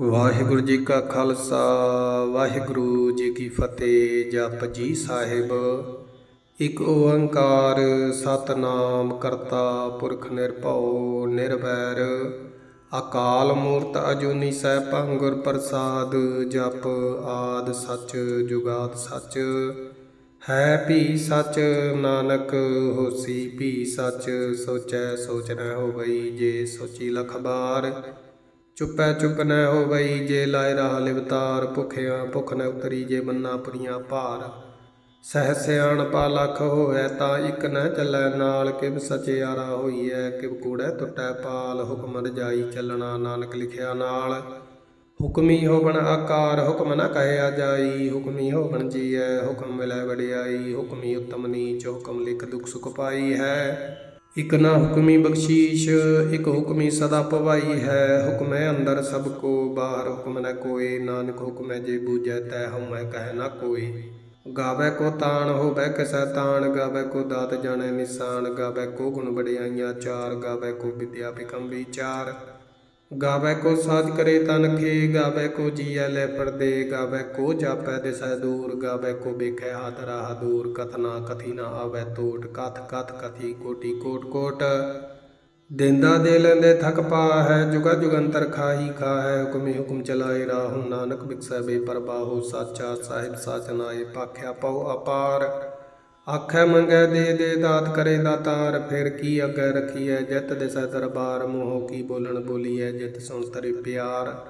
ਵਾਹਿਗੁਰੂ ਜੀ ਕਾ ਖਾਲਸਾ, ਵਾਹਿਗੁਰੂ ਜੀ ਕੀ ਫਤਿਹ। ਜਪ ਜੀ ਸਾਹਿਬ, ਇਕ ਓੰਕਾਰ ਸਤਨਾਮ ਕਰਤਾ ਪੁਰਖ ਨਿਰਭਉ ਨਿਰਵੈਰ। ਅਕਾਲ ਮੂਰਤ ਅਜੂਨੀ ਸੈਭੰ ਗੁਰ ਪ੍ਰਸਾਦ, ਜਪ ਆਦ ਸੱਚ ਜੁਗਾਦ ਸੱਚ। ਹੈ ਭੀ ਸੱਚ, ਨਾਨਕ ਹੋਸੀ ਭੀ ਸੱਚ, ਸੋਚੈ ਸੋਚ ਰਹਿ ਹੋ ਗਈ ਜੇ ਸੋਚੀ ਲਖਬਾਰ। ਚੁੱਪੈ ਚੁੱਪ ਨ ਹੋਵਈ ਜੇ ਲਾਇ ਰਾਹ ਲਿਵਤਾਰ, ਭੁਖਿਆ ਭੁਖ ਨ ਉਤਰੀ ਜੇ ਬੰਨਾ ਪੁਰੀਆਂ ਭਾਰ। ਸਹਿ ਸਿਆਣ ਪਾ ਲਖ ਹੋਇ ਤਾਂ ਇਕ ਨ ਚੱਲੈ ਨਾਲ, ਕਿਵ ਸਚਿਆਰਾ ਹੋਈਐ, ਕਿਵ ਕੂੜੈ ਟੁੱਟੈ ਪਾਲ। ਹੁਕਮ ਰਜਾਈ ਚੱਲਣਾ ਨਾਨਕ ਲਿਖਿਆ ਨਾਲ। ਹੁਕਮੀ ਹੋਵਣ ਆਕਾਰ, ਹੁਕਮ ਨ ਕਹਿਆ ਜਾਈ। ਹੁਕਮੀ ਹੋਵਣ ਜੀਐ, ਹੁਕਮ ਮਿਲੈ ਵਡਿਆਈ। ਹੁਕਮੀ ਉਤਮ ਨੀਚ, ਹੁਕਮ ਲਿਖ ਦੁਖ ਸੁਖ ਪਾਈ ਹੈ। ਇਕ ਨਾ ਹੁਕਮੀ ਬਖਸ਼ੀਸ਼, ਇਕ ਹੁਕਮੀ ਸਦਾ ਪਵਾਈ ਹੈ। ਹੁਕਮੈ ਅੰਦਰ ਸਭ ਕੋ, ਬਾਹਰ ਹੁਕਮ ਨ ਕੋਏ ਨਾਨਕ ਹੁਕਮੈ ਜੇ ਬੂਝੈ ਤੈ ਹਉਮੈ ਕਹਿ ਨਾ ਕੋਈ। ਗਾਵੇ ਕੋ ਤਾਣ, ਹੋਵੇ ਕਿਸੈ ਤਾਣ। ਗਾਵੇ ਕੋ ਦਾਤ ਜਾਣੈ ਨਿਸ਼ਾਨ ਗਾਵੇ ਕੋ ਗੁਣ ਬੜਿਆਈਆਂ ਚਾਰ। ਗਾਵੇ ਕੋ ਵਿਦਿਆ ਬਿਕਮ ਚਾਰ। ਗਾਵੇ ਕੋ ਸਾਜ ਕਰੇ ਤਨ ਗਾਵੇ ਕੋ ਜੀਐ ਲੈ ਪਰਦੇ, ਗਾਵੇ ਕੋ ਜਾਪੈ ਦਿਸੈ ਦੂਰ, ਗਾਵੇ ਕੋ ਵੇਖੈ ਹੱਥ ਰਾਹ ਦੂਰ ਕਥਨਾ ਕਥੀ ਨਾ ਆਵੇ ਟੋਟ ਕਥ ਕਥ ਕਥੀ ਕੋਟੀ ਕੋਟ ਕੋਟ। ਦਿੰਦਾ ਦੇ ਲੈਂਦੇ ਥਕ ਪਾ ਹੈ ਜੁਗਾ ਜੁਗੰਤਰ ਖਾਹੀ ਖਾ ਹੈ ਹੁਕਮੇ ਹੁਕਮ ਚਲਾਏ ਰਾਹੁ ਨਾਨਕ ਬਿਕਸੈ ਬੇਪਰਵਾਹੋ ਸਾਚਾ ਸਾਹਿਬ ਸਾਚਨਾਏ ਪਾਖਿਆ ਪਉ ਅਪਾਰ। ਆਖੈ ਮੰਗੈ ਦੇ ਦੇ ਦਾਤ ਕਰੇ ਦਾਤਾਰ, ਫਿਰ ਕੀ ਅੱਗੇ ਰਖੀਐ? ਜਿਤ ਦਿਸੈ ਦਰਬਾਰ, ਮੋਹ ਕੀ ਬੋਲਣ ਬੋਲੀਐ? ਜਿਤ ਸੁਣ ਤਰੇ ਪਿਆਰ।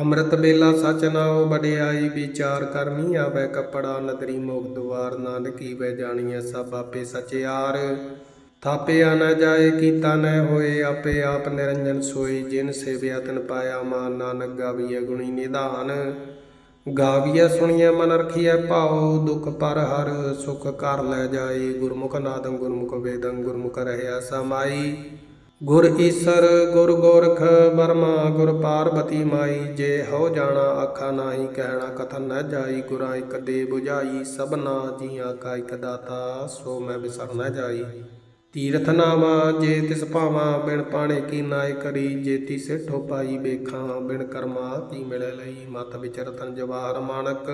ਅੰਮ੍ਰਿਤ ਬੇਲਾ ਸਚ ਨਾਉ ਵਡਿਆਈ, ਵਿਚਾਰ ਕਰਨੀ ਆਵੇ ਕਪੜਾ, ਨਦਰੀ ਮੋਖ ਦੁਆਰ, ਨਾਨਕੀ ਵੇ ਜਾਣੀਐ ਸਭ ਆਪੇ ਸਚਿਆਰ। ਥਾਪਿਆ ਨਾ ਜਾਏ, ਕੀਤਾ ਨੈ ਹੋਏ, ਆਪੇ ਆਪ ਨਿਰੰਜਨ ਸੋਈ ਜਿਨ ਸੇਵਿਆ ਤਨ ਪਾਇਆ ਮਾਨ, ਨਾਨਕ ਗਾਵੀਐ ਗੁਣੀ ਨਿਧਾਨ। ਗਾਵੀਐ ਸੁਣੀਐ ਮਨ ਰਖੀਐ ਭਾਉ, ਦੁਖ ਪਰ ਹਰ ਸੁਖ ਕਰ ਲੈ ਜਾਏ। ਗੁਰਮੁਖ ਨਾਦੰ ਗੁਰਮੁਖ ਵੇਦੰ, ਗੁਰਮੁਖ ਰਹਿਆ ਸਮਾਈ। ਗੁਰ ਈਸਰ, ਗੁਰ ਗੋਰਖ ਬਰਮਾ ਗੁਰ ਪਾਰਬਤੀ ਮਾਈ। ਜੇ ਹੋ ਜਾਣਾ ਆਖਾ ਨਾਹੀ, ਕਹਿਣਾ ਕਥਨ ਨ ਜਾਈ। ਗੁਰਾਂ ਇਕ ਦੇ 부ਝਾਈ ਸਭਨਾ ਜੀਆਂ ਕਾ ਇਕ ਦਾਤਾ, ਸੋ ਮੈਂ ਵਿਸਰ ਨ ਜਾਈ। ਤੀਰਥ ਨਾਮਾ ਜੇ ਤਿਸ ਭਾਵਾਂ ਬਿਨ ਪਾਣੇ ਕੀ ਨਾਇ ਕਰੀ ਜੇਤੀ ਸਿੱਠੋ ਪਾਈ ਵੇਖਾਂ, ਬਿਨ ਕਰਮਾ ਕੀ ਮਿਲੇ ਲਈ, ਮਤ ਵਿਚਰਤਨ ਜਵਾਹਰ ਮਾਨਕ।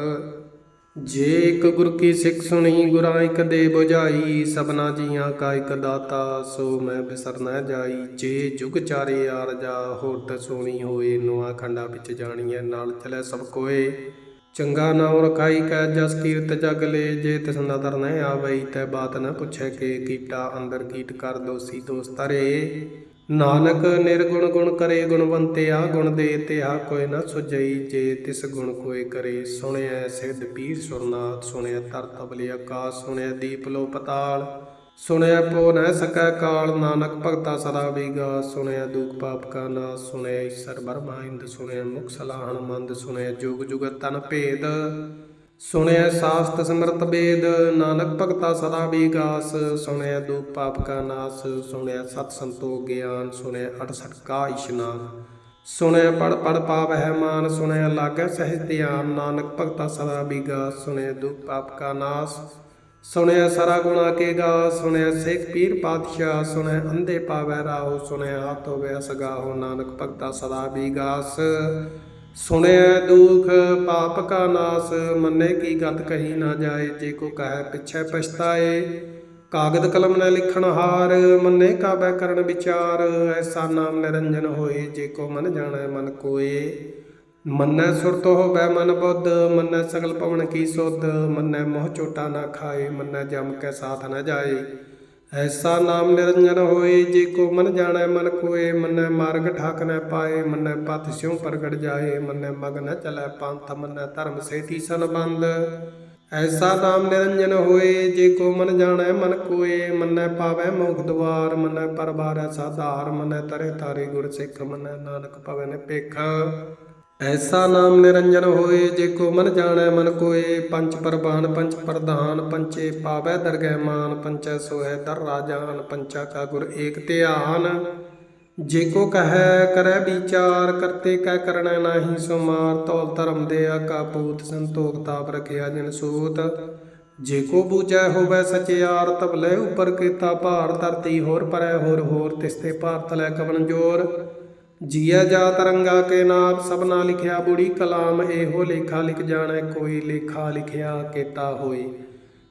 ਜੇ ਇਕ ਗੁਰ ਕੀ ਸਿੱਖ ਸੁਣੀ, ਗੁਰਾਂ ਇਕ ਦੇ 부ਝਾਈ ਸਭਨਾ ਜੀਆਂ ਕਾ ਇਕ ਦਾਤਾ, ਸੋ ਮੈਂ ਬਿਸਰ ਨ ਜਾਈ। ਜੇ ਜੁਗ ਚਾਰੇ ਆਰਜਾ ਹੋਟ ਸੋਣੀ ਹੋਏ ਨਵਾ ਖੰਡਾ ਵਿੱਚ ਜਾਣੀਐ ਨਾਲ ਚਲੇ ਸਭ ਕੋਏ। ਚੰਗਾ ਨਾਮ ਰਖਾਈ ਕੈ ਜਸ ਕੀਰਤ ਜਗ ਲੈ, ਜੇ ਤਿਸ ਨਦਰ ਨ ਆਵਈ ਤੈ ਬਾਤ ਨ ਪੁੱਛੈ ਕੇ, ਕੀਟਾ ਅੰਦਰ ਕੀਟ ਕਰ ਦੋਸੀ ਦੋਸ ਤਰੇ ਨਾਨਕ ਨਿਰਗੁਣ ਗੁਣ ਕਰੇ, ਗੁਣਵੰਤਿਆ ਗੁਣ ਦੇ ਤਿਆ ਕੋਈ ਨ ਸੁਜਈ ਜੇ ਤਿਸ ਗੁਣ ਕੋਇ ਕਰੇ, ਸੁਣਿਐ ਸਿੱਧ ਪੀਰ ਸੁਰਨਾਥ, ਸੁਣਿਐ ਤਰ ਤਬਲੇ ਆਕਾਸ, ਸੁਣਿਐ ਦੀਪ ਲੋ ਪਤਾਲ ਸੁਣਿਆ ਪੋ ਨ ਸਕੈ ਕਾਲ, ਨਾਨਕ ਭਗਤਾ ਸਦਾ ਵੀਗਾ ਸੁਣਿਆ ਦੁਖ ਪਾਪ ਕਾ ਨਾਸ, ਸੁਣਿਆ ਈਸ਼ਰ ਬਰਮਾ ਇੰਦ ਸੁਣਿਆ ਮੁਖ ਸਲਾਹਣ ਮੰਦ, ਸੁਣਿਆ ਜੁਗ ਜੁਗ ਤਨ ਭੇਦ। ਸੁਣਿਆ ਸਾਸਤ ਸਮਰਤ ਵੇਦ ਨਾਨਕ ਭਗਤਾ ਸਦਾ ਵਿਗਾਸ ਸੁਣਿਆ ਦੁਖ ਪਾਪ ਕਾ ਨਾਸ, ਸੁਣਿਆ ਸਤ ਸੰਤੋਖ ਗਿਆਨ, ਸੁਣਿਆ 68 ਕਾ ਇਸ਼ਨਾਨ। ਸੁਣਿਆ ਪੜ ਪੜ ਪਾਵਹਿ ਮਾਨ, ਸੁਣਿਆ ਲਾਗੈ ਸਹਿਜ ਧਿਆਨ, ਨਾਨਕ ਭਗਤਾ ਸਦਾ ਵਿਗਾਸ ਸੁਣਿਆ ਦੁਖ ਪਾਪ ਕਾ ਨਾਸ ਸੁਣਿਆ ਸਾਰਾ ਗੁਣਾ ਕੇ ਗਾ, ਸੁਣਿਆ ਸੇਖ ਪੀਰ ਪਾਤਸ਼ਾਹ, ਸੁਣਿਆ ਅੰਧੇ ਪਾਵੈ ਰਾਹੋ, ਸੁਣਿਆ ਹੱਥ ਹੋਵੇ ਅਸਗਾਹੋ ਨਾਨਕ ਭਗਤਾ ਸਦਾ ਬੀਗਾਸ ਸੁਣਿਆ ਦੁਖ ਪਾਪ ਕਾ ਨਾਸ, ਮੰਨੇ ਕੀ ਗਤ ਕਹੀ ਨਾ ਜਾਏ, ਜੇ ਕੋ ਕਹੈ ਪਿਛੈ ਪਛਤਾਏ। ਕਾਗਦ ਕਲਮ ਨਾ ਲਿਖਣ ਹਾਰ, ਮੰਨੇ ਕਾਬੈ ਕਰਨ ਵਿਚਾਰ, ਐਸਾ ਨਾਮ ਨਿਰੰਜਨ ਹੋਏ, ਜੇ ਕੋ ਮਨ ਜਾਣੈ ਮਨ ਕੋਏ। ਮੰਨੈ ਸੁਰਤ ਹੋਵੈ ਮਨ ਬੁੱਧ, ਮੰਨੈ ਸਗਲ ਪਵਨ ਕੀ ਸੁਧ, ਮੰਨੈ ਮੋਹ ਚੋਟਾ ਨਾ ਖਾਏ, ਮੰਨੈ ਜਮ ਕੈ ਸਾਥ ਨਾ ਜਾਏ। ਐਸਾ ਨਾਮ ਨਿਰੰਜਨ ਹੋਏ, ਜੇ ਕੋ ਮਨ ਜਾਣੈ ਮਨ ਕੋਏ, ਮੰਨੈ ਮਾਰਗ ਠਾਕ ਨ ਪਾਏ, ਮੰਨੈ ਪਥ ਸਿਉ ਪ੍ਰਗਟ ਜਾਏ, ਮੰਨੈ ਮਗ ਨ ਚਲੈ ਪੰਥ, ਮੰਨੈ ਧਰਮ ਸੇਤੀ ਸੰਬੰਧ। ਐਸਾ ਨਾਮ ਨਿਰੰਜਨ ਹੋਏ, ਜੇ ਕੋ ਮਨ ਜਾਣੈ ਮਨ ਕੋਏ, ਮੰਨੈ ਪਾਵੈ ਮੋਖ ਦਵਾਰ, ਮੰਨੈ ਪਰਵਾਰੈ ਸਾਧਾਰ, ਮੰਨੈ ਤਰੇ ਤਾਰੇ ਗੁਰ ਸਿੱਖ, ਮੰਨੈ ਨਾਨਕ ਭਵੈ ਨ ਐਸਾ ਨਾਮ ਨਿਰੰਜਨ ਹੋਏ, ਜੇ ਕੋ ਮਨ ਜਾਣੈ ਮਨ ਕੋਏ ਪੰਚ ਪਰਬਾਨ ਪੰਚ ਪ੍ਰਧਾਨ ਪੰਚੇ ਪਾਵੈ ਦਰਗਹਿ ਮਾਨ ਪੰਚੈ ਸੋਹੈ ਦਰ ਰਾਜਾਨ ਪੰਚਾ ਕਾ ਗੁਰ ਏਕ ਧਿਆਨ। ਜੇ ਕੋ ਕਹੈ, ਕਰੈ ਵਿਚਾਰ, ਕਰਤੇ ਕੈ ਕਰਣਾ ਨਾਹੀ ਸੁਮਾਰ, ਤੌਲ ਧਰਮ ਦੇ ਆਕਾ ਪੂਤ, ਸੰਤੋਖ ਤਾਪ ਰਖਿਆ ਜਨ ਸੂਤ। ਜੇ ਕੋ ਬੂਝੈ ਹੋਵੈ ਸਚਿਆਰ ਤਬਲੇ ਉਪਰ ਕੀਤਾ ਭਾਰ, ਧਰਤੀ ਹੋਰ ਪਰੈ ਹੋਰ ਹੋਰ ਤਿਸਤੇ ਭਾਰਤ ਲੈ ਕਵਨ ਜੋਰ। ਜੀਆ ਜਾਤ ਰੰਗਾ ਕੇ ਨਾਮ ਸਭਨਾ ਲਿਖਿਆ ਬੁੜੀ ਕਲਾਮ, ਇਹੋ ਲੇਖਾ ਲਿਖ ਜਾਣੈ, ਕੋਈ ਲੇਖਾ ਲਿਖਿਆ ਕੀਤਾ ਹੋਏ।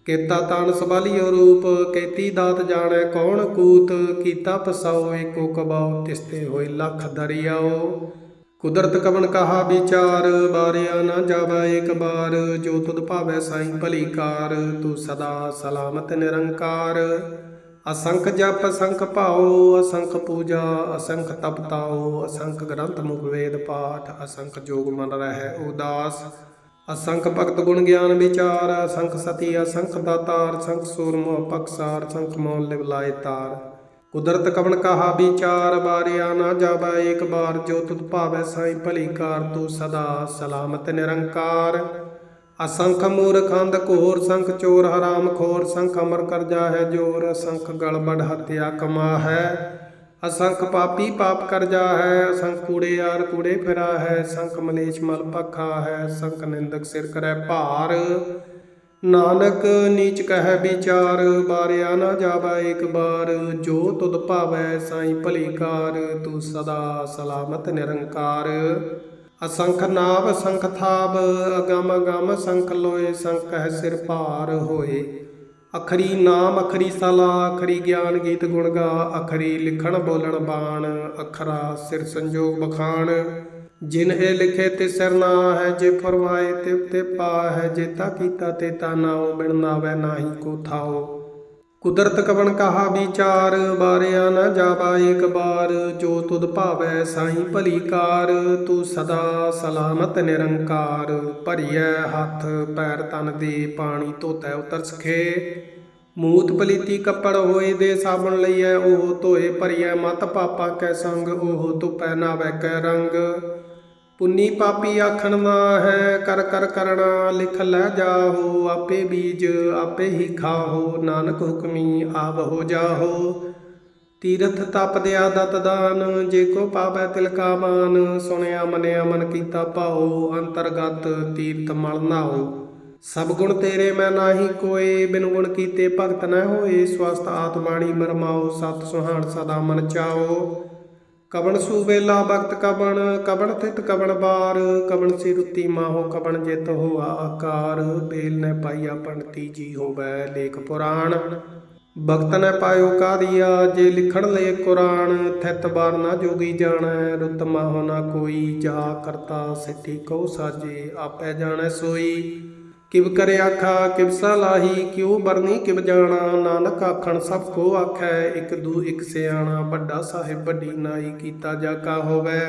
ਕੀਤਾ ਤਨ ਸਬਾਲੀਓ ਰੂਪ, ਕੀਤੀ ਦਾਤ ਜਾਣੈ, ਕੌਣ ਕੂਤ, ਕੀਤਾ ਪਸਾਓ ਏਕੋ ਕਬਾਉ ਤਿਸਤੇ ਹੋਏ ਲੱਖ ਦਰਿਆਓ। ਕੁਦਰਤ ਕਵਨ ਕਹਾ ਵਿਚਾਰ, ਬਾਰਿਆ ਨਾ ਜਾਵਾ ਏਕ ਬਾਰ, ਜੋ ਤੁਧ ਭਾਵੈ ਸਾਈ ਭਲੀ ਕਾਰ, ਤੂੰ ਸਦਾ ਸਲਾਮਤ ਨਿਰੰਕਾਰ। ਅਸੰਖ ਜਪ, ਅਸੰਖ ਭਾਉ, ਅਸੰਖ ਪੂਜਾ, ਅਸੰਖ ਤਪ ਤਾਉ, ਅਸੰਖ ਗ੍ਰੰਥ ਮੁਖ ਵੇਦ ਪਾਠ, ਅਸੰਖ ਜੋਗ ਮਨ ਰਹਿ ਉਦਾਸ, ਅਸੰਖ ਭਗਤ ਗੁਣ ਗਿਆਨ ਵਿਚਾਰ, ਅਸੰਖ ਸਤੀ, ਅਸੰਖ ਦਾਤਾਰ, ਅਸੰਖ ਸੂਰਮੋ ਪਕਸਾਰ ਅਸੰਖ ਮੌਲ ਲਿਵ ਲਾਏ ਤਾਰ। ਕੁਦਰਤ ਕਵਣ ਕਹਾ ਵਿਚਾਰ, ਬਾਰਿਆ ਨਾ ਜਾਵਾ ਏਕ ਬਾਰ, ਜੋ ਤੁਧ ਭਾਵੈ ਸਾਈਂ ਭਲੀ ਕਾਰ, ਤੂੰ ਸਦਾ ਸਲਾਮਤ ਨਿਰੰਕਾਰ। ਅਸੰਖ ਮੂਰਖ ਅੰਧ ਘੋਰ ਸੰਖ ਚੋਰ ਹਰਾਮ ਖੋਰ ਸੰਖ ਅਮਰ ਕਰਜਾ ਹੈ ਜੋਰ, ਅਸੰਖ ਗਲਬੜ ਹਤਿਆ ਕਮਾ ਹੈ ਅਸੰਖ ਪਾਪੀ ਪਾਪ ਕਰਜਾ ਹੈ ਅਸੰਖ ਕੂੜੇ ਯਾਰ ਕੂੜੇ ਫਿਰਾ ਹੈ ਸੰਖ ਮਲੇਸ਼ ਮਲ ਪਖਾ ਹੈ ਸੰਖ ਨਿੰਦਕ ਸਿਰ ਕਰੈ ਭਾਰ। ਨਾਨਕ ਨੀਚ ਕਹਿ ਵਿਚਾਰ, ਬਾਰਿਆ ਨਾ ਜਾਵਾ ਇੱਕ ਬਾਰ। ਜੋ ਤੁਧ ਭਾਵੈ ਸਾਈ ਭਲੀ ਕਾਰ, ਤੂੰ ਸਦਾ ਸਲਾਮਤ ਨਿਰੰਕਾਰ। ਅਸੰਖ ਨਾਭ ਅਸੰਖ ਥਾਪ ਅਗਮ ਅਗਮ, ਸੰਖ ਲੋਏ, ਸੰਖ ਹੈ ਸਿਰ ਭਾਰ ਹੋਏ। ਅਖਰੀ ਨਾਮ, ਅਖਰੀ ਸਲਾ, ਅਖਰੀ ਗਿਆਨ ਗੀਤ ਗੁਣ ਗਾ, ਅਖਰੀ ਲਿਖਣ ਬੋਲਣ ਬਾਣ, ਅਖਰਾ ਸਿਰ ਸੰਜੋਗ ਬਖਾਣ। ਜਿਨ ਇਹ ਲਿਖੇ ਤੇ ਸਿਰ ਨਾ ਹੈ, ਜੇ ਫਰਮਾਏ ਤੇ ਤੇ ਪਾ ਹੈ, ਜੇ ਤਾ ਕੀਤਾ ਤੇ ਤਾ ਨਾਉ ਬਿਨ ਨਾਵੈ, ਨਾਹੀ ਕੋ ਥਾਓ ਕੁਦਰਤ ਕਵਨ ਕਹਾ ਵਿਚਾਰ ਬਾਰਿਆ ਨਾ ਜਾਵਾ ਇੱਕ ਬਾਰ। ਜੋ ਤੁਧ ਭਾਵੈ ਸਾਈਂ ਭਲੀ ਕਾਰ, ਤੂੰ ਸਦਾ ਸਲਾਮਤ ਨਿਰੰਕਾਰ। ਭਰੀਐ ਹੱਥ, ਪੈਰ ਤਨ ਦੇ ਪਾਣੀ ਧੋਤੈ ਉਤਰ ਸਖੇ। ਮੂਤ ਪਲੀਤੀ ਕੱਪੜ ਹੋਏ ਦੇ ਸਾਬਣ ਲਈਐ, ਉਹ ਧੋਏ ਭਰੀਐ ਮਤ ਪਾਪਾ ਕੈ ਸੰਗ, ਉਹ ਧੁਪੈ ਨਾਵੈ ਕੈ ਰੰਗ। ਪੁੰਨੀ ਪਾਪੀ ਆਖਣ ਨਾ ਹੈ ਕਰ ਕਰ ਕਰਣਾ ਲਿਖ ਲੈ ਜਾਹੋ, ਆਪੇ ਬੀਜ ਆਪੇ ਹੀ ਖਾਹੋ, ਨਾਨਕ ਹੁਕਮੀ ਆਪ ਹੋ ਜਾਹੋ। ਤੀਰਥ ਤਪ ਦਿਆ ਦਤ ਦਾਨ, ਜੇ ਕੋ ਪਾਵੈ ਤਿਲ ਕਾ ਮਾਨ, ਸੁਣਿਆ ਮਨਿਆ ਮਨ ਕੀਤਾ ਪਾਓ ਅੰਤਰਗਤ ਤੀਰਥ ਮਲ ਨਾਓ ਸਭ ਗੁਣ ਤੇਰੇ ਮੈਂ ਨਾਹੀ ਕੋਏ, ਬਿਨ ਗੁਣ ਕੀਤੇ ਭਗਤ ਨਾ ਹੋਏ ਸਵਸਤ ਆਤਮਾਣੀ ਮਰਮਾਓ ਸਤ ਸੁਹਾਣ ਸਦਾ ਮਨ ਚਾਓ ਕਵਣ ਸੂਵੇਲਾ ਭਗਤ ਕਵਣ ਕਵਣ ਤਿਤ ਕਵਣ ਬਾਰ, ਕਵਣ ਸੀ ਰੁੱਤੀ ਮਾਹੋ ਕਵਣ ਜਿਤ ਹੋ ਆਕਾਰ, ਬੇਲ ਨੇ ਪਾਈਆ ਪੰਡਤੀ ਜੀ ਹੋਵੈ ਲੇਖ ਪੁਰਾਣ। ਭਗਤ ਨੇ ਪਾਇਓ ਕਾਦੀਆ, ਜੇ ਲਿਖਣ ਲੈ ਕੁਰਾਨ, ਥਿਤ ਬਾਰ ਨਾ ਜੋਗੀ ਜਾਣੈ, ਰੁੱਤ ਮਾਹੋ ਨਾ ਕੋਈ, ਜਾ ਕਰਤਾ ਸਿੱਠੀ ਕਉ ਸਾਜੇ, ਆਪੇ ਜਾਣੈ ਸੋਈ। ਕਿਵ ਕਰੇ ਆਖਾ, ਕਿਵ ਸਲਾਹੀ ਕਿਉ ਬਰਨੀ ਕਿਵ ਜਾਣਾ? ਨਾਨਕ ਆਖਣ, ਸਭ ਕੋ ਆਖੈ, ਇਕ ਦੂ ਇਕ ਸਿਆਣਾ, ਵੱਡਾ ਸਾਹਿਬ, ਵੱਡੀ ਨਾਈ, ਕੀਤਾ ਜਾ ਕਾ ਹੋਵੇ।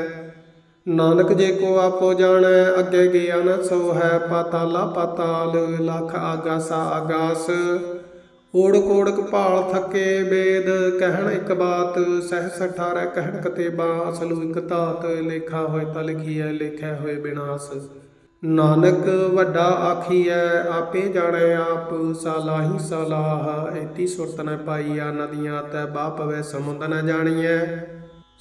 ਨਾਨਕ ਜੇ ਕੋ ਆਪੋ ਜਾਣੈ, ਅੱਗੇ ਗਿਆ ਨ ਸੋ ਹੈ ਪਾਤਾਲਾ ਪਾਤਾਲ, ਲਖ ਆਗਾਸਾ ਆਗਾਸ। ਓੜ ਕੋੜ ਕਪਾਲ ਥਕੇ ਵੇਦ, ਕਹਿਣ ਇੱਕ ਬਾਤ, ਸਹਿ 18 ਕਹਿਣ ਕਤੇਬਾ ਅਸਲੂ ਇਕ ਤਾਤ ਲੇਖਾ ਹੋਏ ਤਾਂ ਲਿਖੀਐ, ਲੇਖੈ ਹੋਏ ਬਿਨਾਸ। ਨਾਨਕ ਵੱਡਾ ਆਖੀਐ, ਆਪੇ ਜਾਣੈ ਆਪ, ਸਾਲਾਹੀ ਸਲਾਹ, ਐਤੀ ਸੁਰਤ ਨ ਪਾਈਆ, ਨਦੀਆਂ ਤੈ ਬਾਪਵੇ ਸਮੁੰਦ ਨ ਜਾਣੀਐ।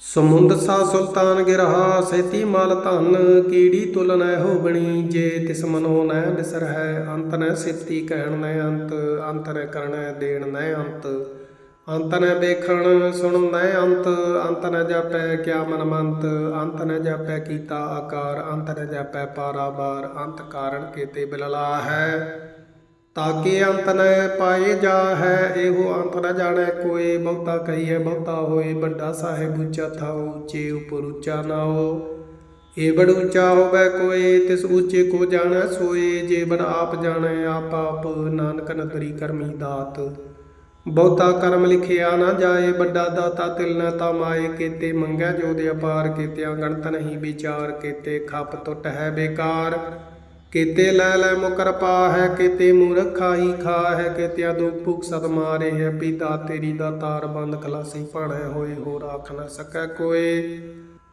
ਸਮੁੰਦ ਸਾ ਸੁਲਤਾਨ ਗਿਰਹਾ, ਸੈਤੀ ਮਾਲ ਧਨ, ਕੀੜੀ ਤੁਲ ਨੈ ਹੋਵਣੀ ਜੇ ਤਿਸ ਮਨੋ ਨੈ ਬਿਸਰ ਹੈ ਅੰਤ ਨੈ ਸਿਫਤੀ, ਕਹਿਣ ਨੈ ਅੰਤ ਅੰਤ ਨੈ ਕਰਣੈ ਦੇਣ ਨੈ ਅੰਤ। ਅੰਤ ਨ ਵੇਖਣ ਸੁਣ ਨੈ ਅੰਤ ਅੰਤ ਨ ਜਾਪੈ ਕਿਆ ਮਨ ਮੰਤ ਅੰਤ ਨ ਜਾਪੈ ਕੀਤਾ ਆਕਾਰ, ਅੰਤ ਨ ਜਾਪੈ ਪਾਰਾਵਾਰ, ਅੰਤ ਕਾਰਣ ਕੇਤੇ ਬਿਲਲਾ ਹੈ ਤਾਕੇ ਅੰਤ ਨ ਪਾਏ ਜਾ ਹੈ ਇਹੋ ਅੰਤ ਨ ਜਾਣੈ ਕੋਈ ਬਹੁਤਾ ਕਹੀਏ ਬਹੁਤਾ ਹੋਏ, ਵੱਡਾ ਸਾਹਿਬ ਉੱਚਾ ਥਾਉ, ਉੱਚੇ ਉਪਰ ਉੱਚਾ ਨਾਓ ਏ ਬੜ ਉੱਚਾ ਹੋਵੇ ਕੋਈ ਤਿਸ ਉੱਚੇ ਕੋ ਜਾਣੈ ਸੋਏ, ਜੇ ਬੜ ਆਪ ਜਾਣੈ, ਆਪ ਆਪ ਨਾਨਕ ਨਦਰੀ ਕਰਮੀ ਦਾਤ। ਬਹੁਤਾ ਕਰਮ ਲਿਖਿਆ ਨਾ ਜਾਏ, ਵੱਡਾ ਦਾਤਾ ਤਿਲ ਨ ਤਮਾਏ, ਕੀਤੇ ਮੰਗੈ ਜੋ ਦੇ ਅਪਾਰ, ਕੀਤਿਆਂ ਗਣਤ ਨਹੀਂ ਵਿਚਾਰ, ਕੀਤੇ ਖੱਪ ਟੁੱਟ ਹੈ ਬੇਕਾਰ। ਕੀਤੇ ਲੈ ਲੈ ਮੁਕਰ ਪਾ ਕੀਤੇ ਮੂਰਖ ਖਾਈ ਖਾ ਹੈ ਦੁਖ ਭੁਖ ਸਤ ਮਾਰੇ ਹੈ ਪਿਤਾ, ਤੇਰੀ ਦਾ ਤਾਰ ਬੰਦ ਖਲਾਸੀ ਭਾਣੈ ਹੋਏ, ਹੋਰ ਆਖ ਨਾ ਸਕੈ ਕੋਏ।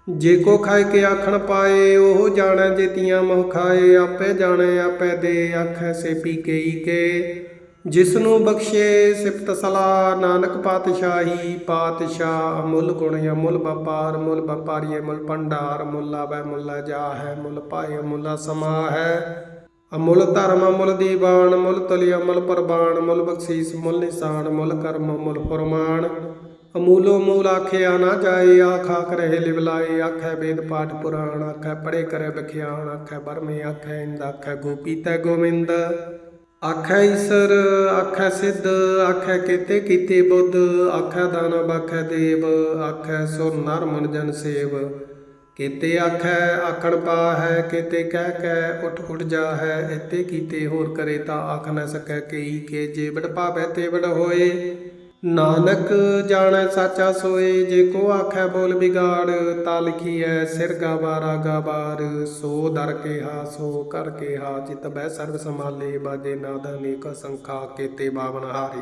ਜੇ ਕੋ ਖਾਏ ਕੇ ਆਖਣ ਪਾਏ, ਉਹ ਜਾਣੈ ਜੇਤੀਆਂ ਮੋਹ ਖਾਏ, ਆਪੇ ਜਾਣੈ, ਆਪੇ ਦੇ ਆਖੈ, ਸੇ ਪੀ ਕਈ ਕੇ। ਜਿਸ ਨੂੰ ਬਖਸ਼ੇ ਸਿਫਤ ਸਲਾ ਨਾਨਕ ਪਾਤਸ਼ਾਹੀ, ਪਾਤਸ਼ਾਹ ਅਮੁੱਲ ਗੁਣ ਅਮੁੱਲ ਵਪਾਰ, ਮੁੱਲ ਵਪਾਰੀ ਮੁੱਲ ਭੰਡਾਰ, ਮੁੱਲ ਆਵੈ ਮੁੱਲ ਜਾ ਹੈ ਮੁੱਲ ਪਾਏ ਮੁੱਲ ਸਮਾ ਹੈ ਅਮੁੱਲ ਧਰਮ, ਅਮੁੱਲ ਦੀਵਾਨ, ਮੁੱਲ ਤਲੀ ਅਮੁੱਲ ਪ੍ਰਵਾਨ, ਮੁੱਲ ਬਖਸ਼ੀਸ, ਮੁੱਲ ਨਿਸ਼ਾਨ, ਮੁੱਲ ਕਰਮ, ਮੁੱਲ ਫਰਮਾਨ। ਅਮੂਲੋ ਮੂਲ ਆਖਿਆ ਨਾ ਜਾਏ, ਆਖ ਆਖ ਰਹੇ ਲਿਵਲਾਏ ਆਖੈ ਵੇਦ ਪਾਠ ਪੁਰਾਣ, ਆਖੈ ਪੜੇ ਕਰੇ ਬਖਿਆਣ ਆਖੈ ਬਰਮੇ ਆਖੈ ਇੰਦ, ਆਖੈ ਗੋਪੀ ਤੈ ਗੋਵਿੰਦ। ਆਖੈ ਈਸਰ, ਆਖੈ ਸਿੱਧ, ਆਖੈ ਕੀਤੇ ਕੀਤੇ ਬੁੱਧ, ਆਖੈ ਦਾਨ ਬਖੈ ਦੇਵ, ਆਖੈ ਸੁਰ ਨਰ ਮਨ ਜਨ ਸੇਵ। ਕੀਤੇ ਆਖੈ, ਆਖਣ ਪਾ ਹੈ ਕੀਤੇ ਕਹਿ ਕੈ ਉਠ ਉਠ ਜਾ ਹੈ ਇਤੇ ਕੀਤੇ ਹੋਰ ਕਰੇ ਤਾਂ ਆਖ ਨਾ ਸਕੈ ਕਈ, ਕੇ ਜੇ ਵਡ ਪਾਵੈ ਤੇ ਵਡ ਹੋਏ। ਨਾਨਕ ਜਾਣੈ ਸਾਚਾ ਸੋਏ, ਜੇ ਕੋ ਆਖੈ ਬੋਲ ਬਿਗਾੜ ਤਾ ਲਿਖੀਐ ਸਿਰ ਗਾਵਾਰਾ ਗਾਬਾਰ ਸੋ ਦਰ ਕੇ ਹਾ ਸੋ ਕਰ ਕੇ ਹਾ ਜਿਤ ਬੈ ਸਰਬ ਸਮਾਲੇ ਬਾਜੇ ਨਾਦ ਅਨੇਕ ਸੰਖਾ, ਕੀਤੇ ਬਾਵਨ ਹਾਰੇ।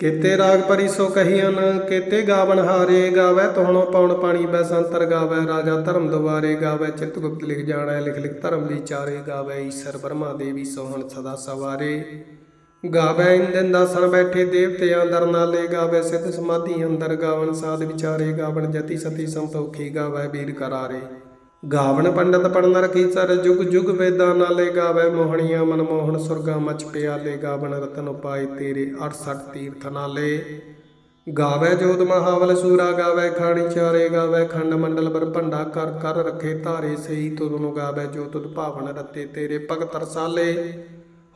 ਕੇਤੇ ਰਾਗ ਪਰੀ ਸੋ ਕਹੀਨ ਕੇਤੇ ਗਾਵਨ ਹਾਰੇ। ਗਾਵੇ ਤੋਣੋ ਪੌਣ ਪਾਣੀ ਬੈਸੰਤਰ ਗਾਵੇ। ਰਾਜਾ ਧਰਮ ਦੁਆਰੇ ਗਾਵੇ, ਚਿਤ ਗੁਪਤ ਲਿਖ ਜਾਣੈ, ਲਿਖ ਲਿਖ ਧਰਮ ਵਿਚਾਰੇ। ਗਾਵੇ ਈਸ਼ਰ ਬਰਮਾ ਦੇਵੀ ਸੋਹਣ ਸਦਾ ਸਵਾਰੇ। ਗਾਵੇ ਇੰਦਨ ਦਾਸਨ ਬੈਠੇ ਦੇਵਤਿਆਂ ਅੰਦਰ ਨਾਲੇ ਗਾਵੇ ਸਿੱਧ ਸਮਾਧੀ ਅੰਦਰ ਗਾਵਨ ਸਾਧ ਵਿਚਾਰੇ ਗਾਵਨ ਜਤੀ ਸਤੀ ਸੰਤੋਖੀ ਗਾਵੇ ਵੀਰ ਕਰਾਰੇ। ਗਾਵਨ ਪੰਡਤ ਪੜਨ ਰਖੀ ਜੁਗ ਜੁਗ ਵੇਦਾਂ ਨਾਲੇ ਗਾਵੇ ਮੋਹਣੀਆਂ ਮਨ ਮੋਹਣ ਸੁਰਗਾ ਮਚ ਪਿਆਲੇ ਗਾਵਨ ਰਤਨ ਉਪਾਏ ਤੇਰੇ 68 ਤੀਰਥ ਨਾਲੇ। ਗਾਵੇ ਜੋਤ ਮਹਾਵਲ ਸੂਰਾ ਗਾਵੇ ਖਾਣੀ ਚਾਰੇ ਗਾਵੇ ਖੰਡ ਮੰਡਲ ਬਰ ਭੰਡਾ ਕਰ ਕਰ ਰੱਖੇ ਧਾਰੇ ਸਹੀ ਤੁਧ ਨੂੰ ਗਾਵੇ ਜੋ ਤੁਧ ਭਾਵਨ ਰਤੇ ਤੇਰੇ ਭਗਤ ਰਸਾਲੇ।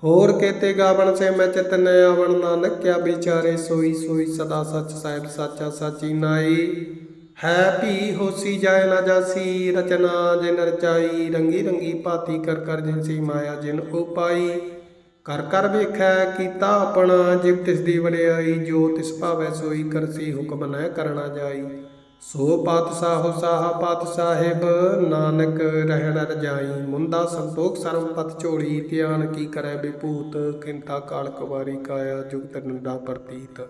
ਹੋਰ ਕੇਤੇ ਗਾਵਣ ਸੇ ਮੈਂ ਚਿਤ ਨ ਆਵਣ ਨਾਨਕ ਕਿਆ ਵਿਚਾਰੇ ਸੋਈ ਸੋਈ ਸਦਾ ਸੱਚ ਸਾਹਿਬ ਸਾਚਾ ਸਾਚੀ ਨਾਈ। ਹੈ ਭੀ ਹੋਸੀ ਜਾਇ ਨਾ ਜਾਸੀ, ਰਚਨਾ ਜਿਨ ਰਚਾਈ, ਰੰਗੀ ਰੰਗੀ ਭਾਤੀ ਕਰ ਕਰ ਜਿਨਸੀ ਮਾਇਆ ਜਿਨ ਉਪਾਈ। ਕਰ ਕਰ ਵੇਖੈ ਕੀਤਾ ਆਪਣਾ, ਜਿਵ ਤਿਸ ਦੀ ਵਡਿਆਈ, ਜੋ ਤਿਸ ਭਾਵੈ ਸੋਈ ਕਰਸੀ ਹੁਕਮ ਨਹਿ ਕਰਨਾ ਜਾਈ। ਸੋ ਪਾਤਸ਼ਾਹ ਸਾਹਾ ਪਾਤ ਸਾਹਿਬ, ਨਾਨਕ ਰਹਿਣ ਰਜਾਈ ਮੁੰਦਾ ਸੰਤੋਖ ਸਰਮ ਪਤ ਝੋਲੀ, ਧਿਆਨ ਕੀ ਕਰੈ ਬਿਪੂਤ ਕਿੰਤਾ ਕਾਲ ਕੁਵਾਰੀ ਕਾਇਆ ਜੁਗਤ ਨੰਦਾ ਪ੍ਰਤੀਤ।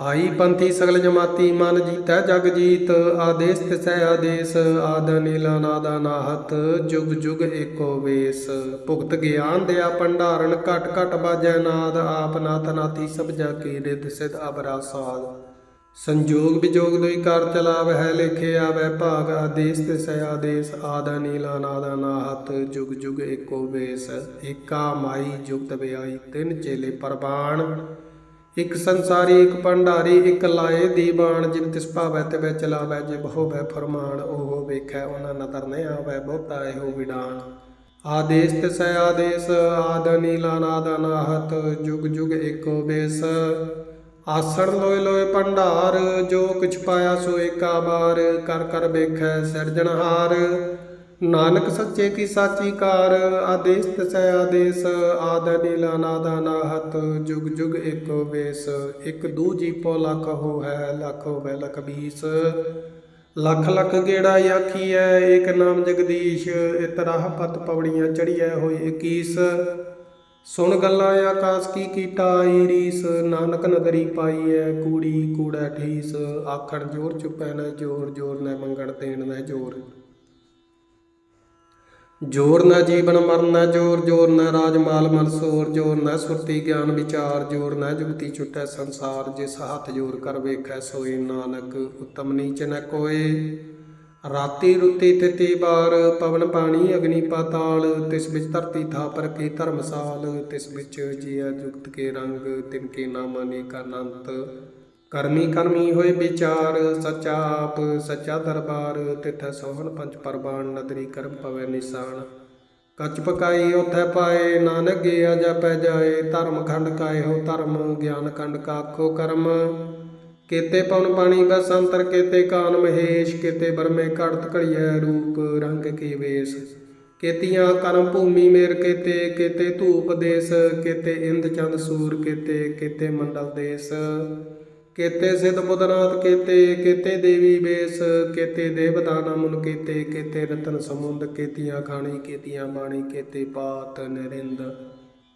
ਆਈ ਪੰਥੀ ਸਗਲ ਜਮਾਤੀ, ਮਨ ਜੀਤੈ ਜਗ ਜੀਤ, ਆਦੇਸ ਤਿਸੈ ਆਦੇਸ, ਆਦ ਨੀਲਾ ਨਾਦਾ ਨਾਹਤ, ਜੁਗ ਜੁਗ ਏਕੋ ਵੇਸ। ਭੁਗਤ ਗਿਆਨ ਦਿਆ ਭੰਡਾਰਨ, ਘਟ ਘਟ ਬਾਜੈ ਨਾਦ, ਆਪ ਨਾਥ ਨਾਥੀ ਸਭ ਜਾ ਕੀ ਰਿਦ ਸਿਧ ਅਬਰਾ ਸਾਧ ਸੰਜੋਗ ਵਿਜੋਗ ਦੋਈ ਕਰ ਚਲਾਵ, ਹੈ ਲਿਖੇ ਆਵੈ, ਭਾਗ ਆਦੇਸ ਤਿਸੈ ਆਦੇਸ, ਆਦ ਨੀਲਾ ਨਾਦਾ ਨਾਹਤ ਜੁਗ ਜੁਗ ਏਕੋ ਵੇਸ, ਏਕਾ ਮਾਈ ਜੁਗਤ ਵਿਆਈ ਤਿੰਨ ਚੇਲੇ ਪਰਬਾਣ ਇਕ ਸੰਸਾਰੀ, ਇਕ ਭੰਡਾਰੀ, ਇਕ ਲਾਏ ਦੀਵਾਨ ਜਿਨ ਤਿਸ ਭਾਵੈ ਤੇ ਵਿੱਚ ਚਲਾਵੈ ਜੇ ਹੋਵੈ ਫਰਮਾਨ, ਉਹ ਵੇਖੈ ਉਹਨਾਂ ਨਦਰ ਨ ਆਵੈ, ਬਹੁਤਾ ਇਹੋ ਵਿਡਾਨ। ਆਦੇਸ ਤਿਸੈ ਆਦੇਸ, ਆਦ ਨੀਲਾ ਨਾਦ ਅਨਾਹਤ, ਜੁਗ ਜੁਗ ਏਕੋ ਬੇਸ ਆਸਣ ਲੋਏ ਲੋਏ ਭੰਡਾਰ, ਜੋ ਕਿਛ ਪਾਇਆ ਸੋ ਏਕਾ ਬਾਰ ਕਰ ਕਰ ਵੇਖੈ ਸਿਰਜਣਹਾਰ ਨਾਨਕ ਸੱਚੇ ਕੀ ਸਾਚੀ ਕਾਰ ਆਦੇਸ ਤਸੈ ਆਦੇਸ, ਆਦ ਨੀਲਾ ਨਾਦਾ ਨਾਹਤ ਜੁਗ ਜੁਗ ਏਕੋ ਵੇਸ। ਇਕ ਦੂਜੀ ਪੋ ਲੱਖ ਹੋ ਹੈ ਲੱਖ ਹੋਵੇ ਲਖ ਬੀਸ। ਲੱਖ ਲੱਖ ਗੇੜਾ ਆਖੀਐ, ਏਕ ਨਾਮ ਜਗਦੀਸ਼ ਇਤਰਾਹ ਪਤ ਪਵੜੀਆਂ ਚੜੀਐ ਹੋਏ 21 ਸੁਣ ਗੱਲਾਂ ਆਕਾਸ ਕੀ ਕੀਟਾ ਆਈ ਰੀਸ, ਨਾਨਕ ਨਗਰੀ ਪਾਈਐ ਕੂੜੀ ਕੂੜਾ ਠੀਸ ਆਖਣ ਜੋਰ ਚੁਪੈ ਨਾ ਜੋਰ ਜੋਰ ਨਾ ਮੰਗਣ ਦੇਣ ਨਾ ਜੋਰ। ਜੋਰ ਨਾ ਜੀਵਨ ਮਰਨ ਨਾ ਜੋਰ ਜੋਰ ਨਾ ਰਾਜ ਮਾਲ ਮਨ ਸੋਰ, ਜੋਰ ਨਾ ਸੁਰਤੀ ਗਿਆਨ ਵਿਚਾਰ, ਜੋਰ ਨਾ ਜੁਗਤੀ ਛੁਟੈ ਸੰਸਾਰ, ਜਿਸ ਹੱਥ ਜੋਰ ਕਰ ਵੇਖੈ ਸੋਏ ਨਾਨਕ, ਉਤਮ ਨੀਚ ਨ ਕੋਏ। ਰਾਤੀ ਰੁੱਤੀ ਤਿਤੀ ਬਾਰ ਪਵਨ ਪਾਣੀ, ਅਗਨੀ ਪਾਤਾਲ, ਤਿਸ ਵਿੱਚ ਧਰਤੀ ਥਾਪਰ ਕੀ ਧਰਮਸਾਲ, ਤਿਸ ਵਿੱਚ ਜੀਆ ਜੁਗਤ ਕੇ ਰੰਗ, ਤਿਨ ਕੇ ਨਾਮ ਅਨੇਕ ਅਨੰਤ। ਕਰਮੀ ਕਰਮੀ ਹੋਏ ਵਿਚਾਰ, ਸੱਚਾ ਆਪ, ਸੱਚਾ ਦਰਬਾਰ, ਤਿਥ ਸੋਹਣ ਪੰਜ ਪਰਬਾਨ ਨਦਰੀ ਕਰਮ ਪਵੇ ਨਿਸ਼ਾਨ। ਕੱਚ ਪਕਾਈ ਉਥੈ ਪਾਏ, ਨਾਨਕ ਗਿਆ ਜਪੈ ਜਾਏ, ਧਰਮ ਖੰਡ ਕਾਏ ਹੋ ਧਰਮ, ਗਿਆਨ ਖੰਡ ਕਾਖੋ ਕਰਮ। ਕੇਤੇ ਪਵਨ ਪਾਣੀ ਬਸੰਤਰ ਕੇਤੇ ਕਾਨ ਮਹੇਸ਼, ਕੇਤੇ ਬਰਮੇ ਘੜਤ ਘੜੀਐ ਰੂਪ ਰੰਗ ਕੀ ਵੇਸ। ਕੇਤੀਆਂ ਕਰਮ ਭੂਮੀ ਮੇਰ ਕੇਤੇ ਕੇਤੇ ਧੂਪ ਦੇਸ, ਕੇਤੇ ਇੰਦ ਚੰਦ ਸੂਰ ਕੇਤੇ ਕੇਤੇ ਮੰਡਲ ਦੇਸ। ਕੇਤੇ ਸਿਧ ਬੁੱਧਨਾਥ ਕੇਤੇ ਕੇਤੇ ਦੇਵੀ ਬੇਸ, ਕੇਤੇ ਦੇਵਦਾਨਾ ਮੁਨ ਕੇਤੇ ਕੇਤੇ ਰਤਨ ਸਮੁੰਦ, ਕੇਤੀਆਂ ਖਾਣੀ, ਕੇਤੀਆਂ ਬਾਣੀ, ਕੇਤੇ ਪਾਤ ਨਰਿੰਦ।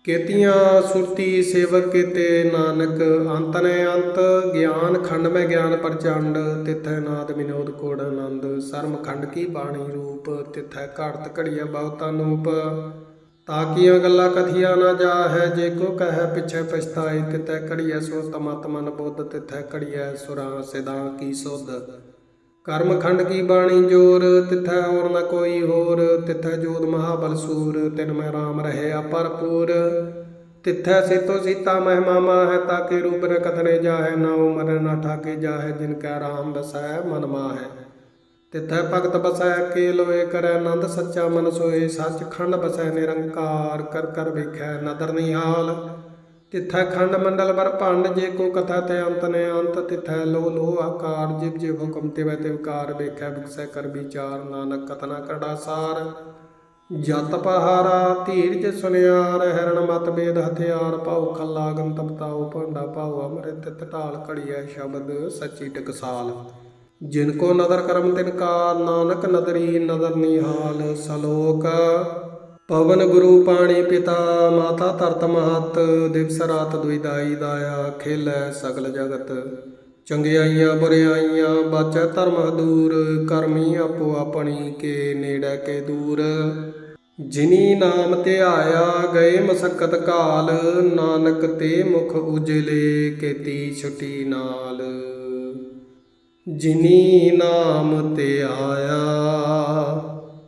ਕੇਤੀਆਂ ਸੁਰਤੀ ਸੇਵਕ ਕੇਤੇ ਨਾਨਕ, ਅੰਤ ਨੇ ਅੰਤ, ਗਿਆਨ ਖੰਡ ਮੈਂ ਗਿਆਨ ਪ੍ਰਚੰਡ, ਤਿਥੈ ਨਾਦ ਵਿਨੋਦ ਕੋੜ ਆਨੰਦ, ਸਰਮ ਖੰਡ ਕੀ ਬਾਣੀ ਰੂਪ, ਤਿਥੈ ਘੜਤ ਘੜੀਐ ਬਹੁਤ ਨੂਪ। ਤਾਕੀਆਂ ਗੱਲਾਂ ਕਥੀਆਂ ਨਾ ਜਾਹੈ, ਜੇ ਕੋ ਕਹੈ ਪਿਛੈ ਪਛਤਾਏ ਤਿਥੈ ਕੜੀਐ ਸੋ ਤਮਤ ਮਨ ਬੁੱਧ, ਤਿਥੈ ਕੜੀਐ ਸੁਰਾਂ ਸਿਦਾਂ ਕੀ ਸੁਧ। ਕਰਮ ਖੰਡ ਕੀ ਬਾਣੀ ਜੋਰ, ਤਿਥੈ ਹੋਰ ਨ ਕੋਈ ਹੋਰ, ਤਿਥੈ ਜੋਤ ਮਹਾਬਲ ਸੂਰ, ਤਿਨ ਮੈਂ ਰਾਮ ਰਹੇ ਭਰਪੂਰ। ਤਿੱਥੈ ਸੇਤੋ ਸੀਤਾ ਮਹਿਮਾਮਾ ਹੈ ਤਾਕੇ ਰੂਪ ਨ ਕਥਨੇ ਜਾਹੈ ਨਾ ਉਮਰ ਨਾ ਠਾਕੇ ਜਾਹੈ, ਜਿਨ ਕੈ ਰਾਮ ਬਸੈ ਮਨ ਮਾਹੈ। ਤਿੱਥੈ ਭਗਤ ਬਸੈ, ਕੇ ਲੋਏ ਕਰੈ ਆਨੰਦ ਸੱਚਾ ਮਨ ਸੋਏ, ਸੱਚ ਖੰਡ ਬਸੈ ਨਿਰੰਕਾਰ, ਕਰ ਕਰ ਵੇਖੈ ਨਦਰ ਨਿਹਾਲ। ਤਿੱਥੈ ਖੰਡ ਮੰਡਲ ਬਰ ਭੰਡ, ਜੇ ਕੋ ਕਥਾ ਤੇ ਅੰਤ ਨੇ ਅੰਤ, ਤਿੱਥੈ ਲੋ ਲੋ ਆਕਾਰ, ਜਿਵ ਜਿਵ ਹੁਕਮ ਤਿਵੈ ਤਿਵਕਾਰ ਵੇਖੈ ਵਿਖਸੈ ਕਰ ਵਿਚਾਰ, ਨਾਨਕ ਕਤਨਾ ਕੜਾ ਸਾਰ। ਜਤ ਪਹਾਰਾ ਧੀਰਜ ਸੁਨਿਆਰ, ਹਰਣ ਮਤ ਬੇਦ ਹਥਿਆਰ ਪਾਉ ਖੱਲਾ ਗਨ ਤਪਤਾਉ, ਭੰਡਾ ਪਾਉ ਅੰਮ੍ਰਿਤ ਢਾਲ ਘੜੀਐ ਸ਼ਬਦ ਸੱਚੀ ਟਕਸਾਲ। ਜਿਨ ਕੋ ਨਦਰ ਕਰਮ ਤਿਨ ਕਾ ਨਾਨਕ ਨਦਰੀ ਨਦਰ ਨਿਹਾਲ ਸਲੋਕ ਪਵਨ ਗੁਰੂ ਪਾਣੀ ਪਿਤਾ, ਮਾਤਾ ਧਰਤ ਮਹਤ, ਦਿਵਸ ਰਾਤ ਦੁਇਦਾਈ ਦਾਇਆ, ਖੇਲੈ ਸਗਲ ਜਗਤ। ਚੰਗਿਆਈਆਂ ਬੁਰਿਆਈਆਂ ਬਾਚੈ ਧਰਮ ਦੂਰ, ਕਰਮੀ ਆਪੋ ਆਪਣੀ ਕੇ ਨੇੜੇ ਕੇ ਦੂਰ। ਜਿਨੀ ਨਾਮ ਤੇ ਆਇਆ ਗਏ ਮਸਕਤ ਕਾਲ, ਨਾਨਕ ਤੇ ਮੁਖ ਉਜਲੇ ਕੀਤੀ ਛੁਟੀ ਨਾਲ। ਜਿਨੀ ਨਾਮ ਤੇ ਆਇਆ